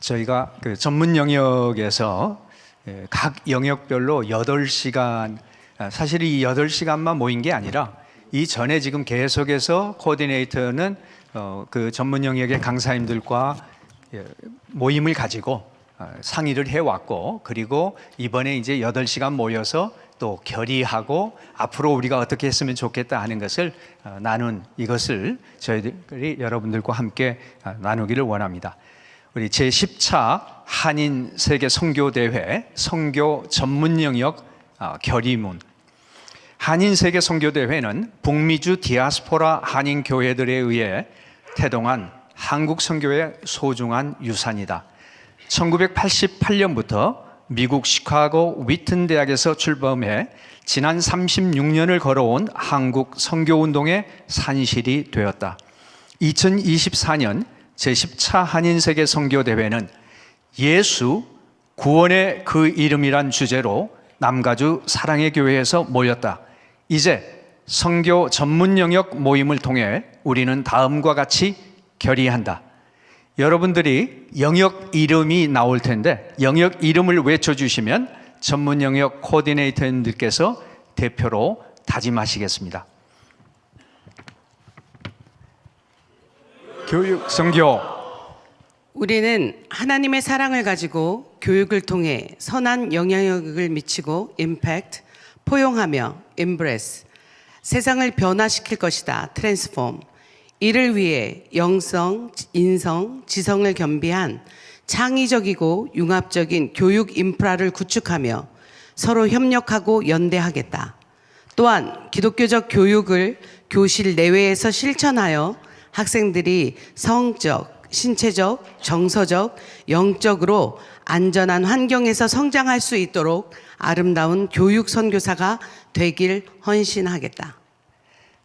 저희가 그 전문 영역에서 예, 각 영역별로 8시간 아, 사실 이 8시간만 모인 게 아니라 이 전에 지금 계속해서 코디네이터는 어, 그 전문 영역의 강사님들과 예, 모임을 가지고 어, 상의를 해왔고 그리고 이번에 이제 8시간 모여서 또 결의하고 앞으로 우리가 어떻게 했으면 좋겠다 하는 것을 어, 나눈 이것을 저희들이 여러분들과 함께 어, 나누기를 원합니다. 우리 제10차 한인 세계 선교 대회 선교 전문 영역 어, 결의문 한인 세계 선교 대회는 북미주 디아스포라 한인 교회들에 의해 태동한 한국 선교의 소중한 유산이다. 1988년부터 미국 시카고 위튼 대학에서 출범해 지난 36년을 걸어온 한국 선교 운동의 산실이 되었다. 2024년 제10차 한인 세계 선교 대회는 예수 구원의 그 이름이란 주제로 남가주 사랑의 교회에서 모였다. 이제 선교 전문 영역 모임을 통해 우리는 다음과 같이 결의한다. 여러분들이 영역 이름이 나올 텐데 영역 이름을 외쳐 주시면 전문 영역 코디네이터님들께서 대표로 다짐하시겠습니다. 교육 선교 우리는 하나님의 사랑을 가지고 교육을 통해 선한 영향력을 미치고 임팩트, 포용하며 embrace, 세상을 변화시킬 것이다. 트랜스폼. 이를 위해 영성, 인성, 지성을 겸비한 창의적이고 융합적인 교육 인프라를 구축하며 서로 협력하고 연대하겠다. 또한 기독교적 교육을 교실 내외에서 실천하여 학생들이 성적, 신체적, 정서적, 영적으로 안전한 환경에서 성장할 수 있도록 아름다운 교육 선교사가 되길 헌신하겠다.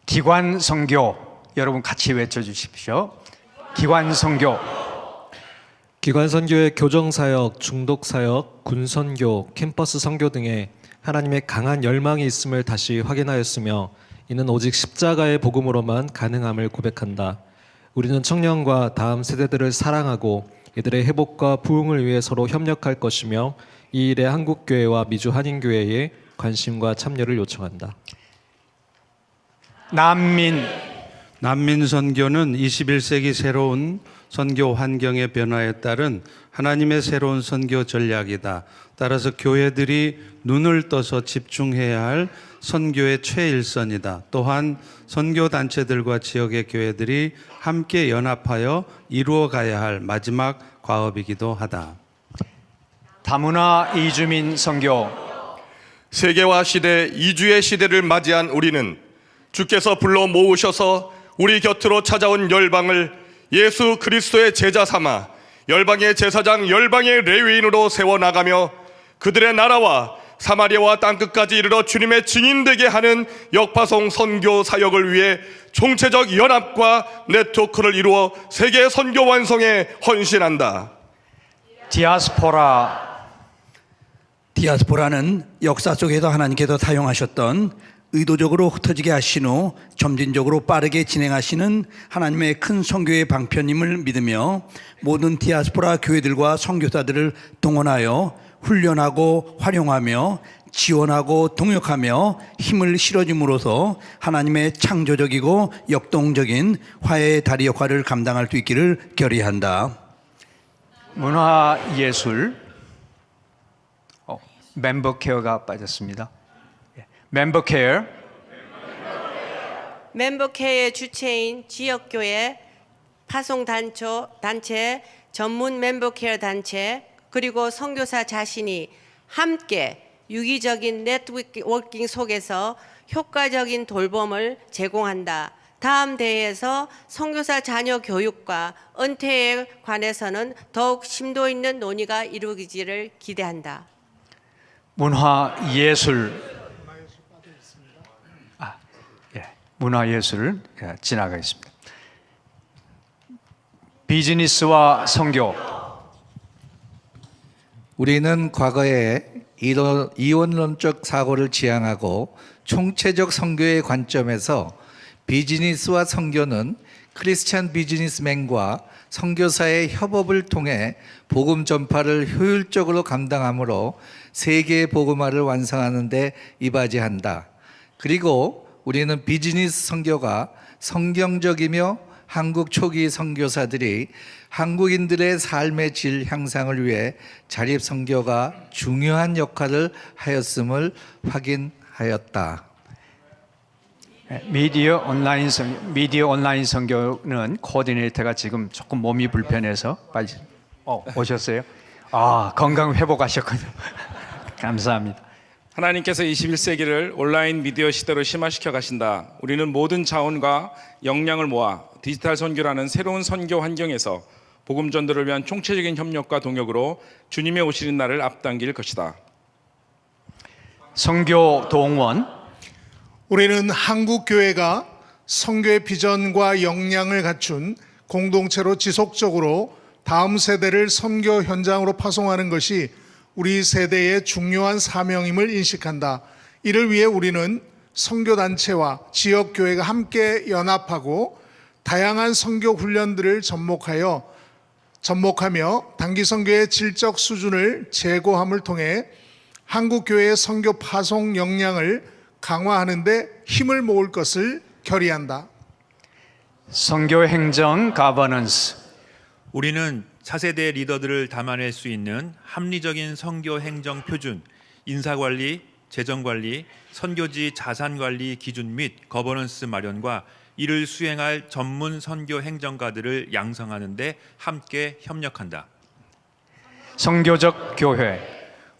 기관 선교 여러분 같이 외쳐 주십시오. 기관 선교 기관 선교의 교정 사역, 중독 사역, 군 선교, 캠퍼스 선교 등에 하나님의 강한 열망이 있음을 다시 확인하였으며 이는 오직 십자가의 복음으로만 가능함을 고백한다. 우리는 청년과 다음 세대들을 사랑하고 이들의 회복과 부흥을 위해 서로 협력할 것이며 이 일에 한국 교회와 미주 한인 교회의 관심과 참여를 요청한다. 난민 난민 선교는 21세기 새로운 선교 환경의 변화에 따른 하나님의 새로운 선교 전략이다. 따라서 교회들이 눈을 떠서 집중해야 할 선교의 최일선이다. 또한 선교 단체들과 지역의 교회들이 함께 연합하여 이루어 가야 할 마지막 과업이기도 하다. 다문화 이주민 선교 세계화 시대 이주의 시대를 맞이한 우리는 주께서 불러 모으셔서 우리 곁으로 찾아온 열방을 예수 그리스도의 제자 삼아 열방의 제사장 열방의 레위인으로 세워 나가며 그들의 나라와 사마리아와 땅끝까지 이르러 주님의 증인되게 하는 역파송 선교 사역을 위해 총체적 연합과 네트워크를 이루어 세계 선교 완성에 헌신한다. 디아스포라 디아스포라는 역사 속에서 하나님께서 사용하셨던 의도적으로 흩어지게 하신 후 점진적으로 빠르게 진행하시는 하나님의 큰 선교의 방편임을 믿으며 모든 디아스포라 교회들과 선교사들을 동원하여 훈련하고 활용하며 지원하고 동역하며 힘을 실어줌으로써 하나님의 창조적이고 역동적인 화해의 다리 역할을 감당할 수 있기를 결의한다. 문화 예술 어, 멤버 케어가 빠졌습니다. 예, 멤버 케어 멤버케의 주체인 지역교회, 파송단체, 단체, 전문 멤버케어 단체, 그리고 선교사 자신이 함께 유기적인 네트워킹 속에서 효과적인 돌봄을 제공한다. 다음 대회에서 선교사 자녀 교육과 은퇴에 관해서는 더욱 심도 있는 논의가 이루어지기를 기대한다. 문화 예술 아, 예, 문화 예술 예, 지나가겠습니다. 비즈니스와 선교 우리는 과거에 이원론적 사고를 지향하고 총체적 선교의 관점에서 비즈니스와 선교는 크리스찬 비즈니스맨과 선교사의 협업을 통해 복음 전파를 효율적으로 감당하므로 세계 복음화를 완성하는 데 이바지한다. 그리고 우리는 비즈니스 선교가 성경적이며 한국 초기 선교사들이 한국인들의 삶의 질 향상을 위해 자립 선교가 중요한 역할을 하였음을 확인하였다. 예, 미디어 온라인 선 미디어 온라인 선교는 코디네이터가 지금 조금 몸이 불편해서 빨리 어, 오셨어요. 아 건강 회복하셨군요. 감사합니다. 하나님께서 21세기를 온라인 미디어 시대로 심화시켜 가신다. 우리는 모든 자원과 역량을 모아 디지털 선교라는 새로운 선교 환경에서 복음 전도를 위한 총체적인 협력과 동역으로 주님의 오시는 날을 앞당길 것이다. 선교 동원 우리는 한국 교회가 성교의 비전과 역량을 갖춘 공동체로 지속적으로 다음 세대를 선교 현장으로 파송하는 것이 우리 세대의 중요한 사명임을 인식한다. 이를 위해 우리는 선교 단체와 지역 교회가 함께 연합하고 다양한 선교 훈련들을 접목하여 접목하며 단기 선교의 질적 수준을 제고함을 통해 한국 교회의 선교 파송 역량을 강화하는 데 힘을 모을 것을 결의한다. 선교 행정 가버넌스 우리는 차세대 리더들을 담아낼 수 있는 합리적인 선교 행정 표준, 인사 관리, 재정 관리, 선교지 자산 관리 기준 및 거버넌스 마련과 이를 수행할 전문 선교 행정가들을 양성하는 데 함께 협력한다. 선교적 교회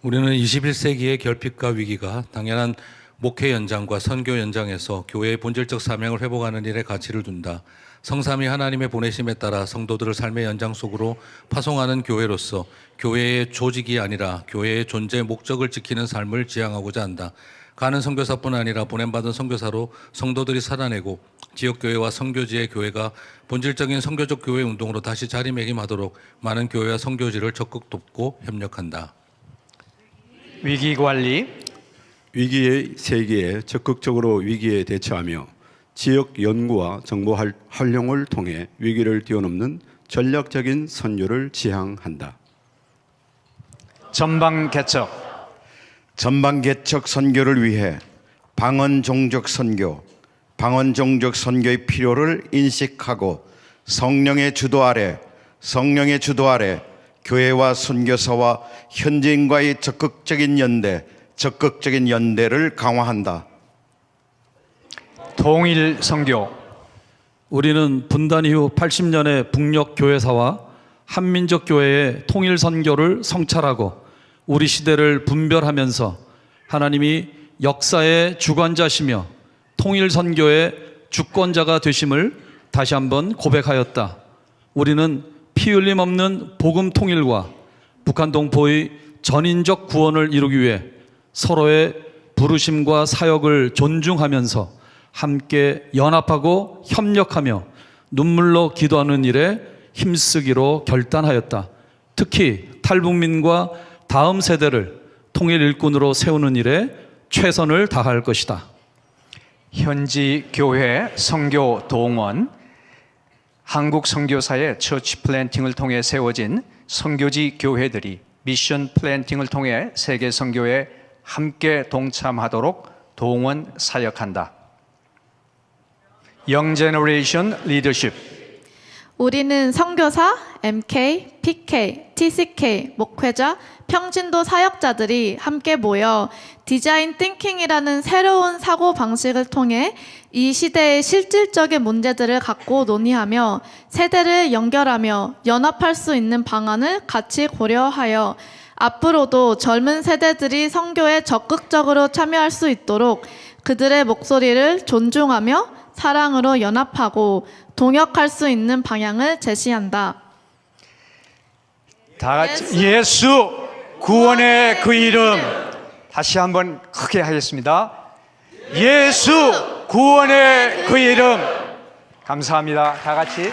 우리는 21세기의 결핍과 위기가 당연한 목회 연장과 선교 연장에서 교회의 본질적 사명을 회복하는 일에 가치를 둔다. 성삼위 하나님의 보내심에 따라 성도들을 삶의 연장 속으로 파송하는 교회로서 교회의 조직이 아니라 교회의 존재 목적을 지키는 삶을 지향하고자 한다. 가는 선교사뿐 아니라 보냄받은 선교사로 성도들이 살아내고 지역 교회와 선교지의 교회가 본질적인 선교적 교회 운동으로 다시 자리매김하도록 많은 교회와 선교지를 적극 돕고 협력한다. 위기 관리 위기의 세계에 적극적으로 위기에 대처하며 지역 연구와 정보 활- 활용을 통해 위기를 뛰어넘는 전략적인 선교를 지향한다. 전방 개척 전방 개척 선교를 위해 방언 종족 선교, 방언 종족 선교의 필요를 인식하고 성령의 주도 아래 성령의 주도 아래 교회와 선교사와 현지인과의 적극적인 연대, 적극적인 연대를 강화한다. 동일 선교 우리는 분단 이후 80년의 북녘 교회사와 한민족 교회의 통일 선교를 성찰하고 우리 시대를 분별하면서 하나님이 역사의 주관자시며 통일 선교의 주권자가 되심을 다시 한번 고백하였다. 우리는 피 흘림 없는 복음 통일과 북한 동포의 전인적 구원을 이루기 위해 서로의 부르심과 사역을 존중하면서 함께 연합하고 협력하며 눈물로 기도하는 일에 힘쓰기로 결단하였다. 특히 탈북민과 다음 세대를 통일 일꾼으로 세우는 일에 최선을 다할 것이다. 현지 교회 선교 동원 한국 선교사의 처치 플랜팅을 통해 세워진 선교지 교회들이 미션 플랜팅을 통해 세계 선교에 함께 동참하도록 동원 사역한다. 영 제너레이션 리더십 우리는 선교사, MK, PK, TCK, 목회자, 평진도 사역자들이 함께 모여 디자인 띵킹이라는 새로운 사고 방식을 통해 이 시대의 실질적인 문제들을 갖고 논의하며 세대를 연결하며 연합할 수 있는 방안을 같이 고려하여 앞으로도 젊은 세대들이 선교에 적극적으로 참여할 수 있도록 그들의 목소리를 존중하며 사랑으로 연합하고 동역할 수 있는 방향을 제시한다. 다 같이 예수 구원의 그 이름 다시 한번 크게 하겠습니다. 예수 구원의 그 이름 감사합니다. 다 같이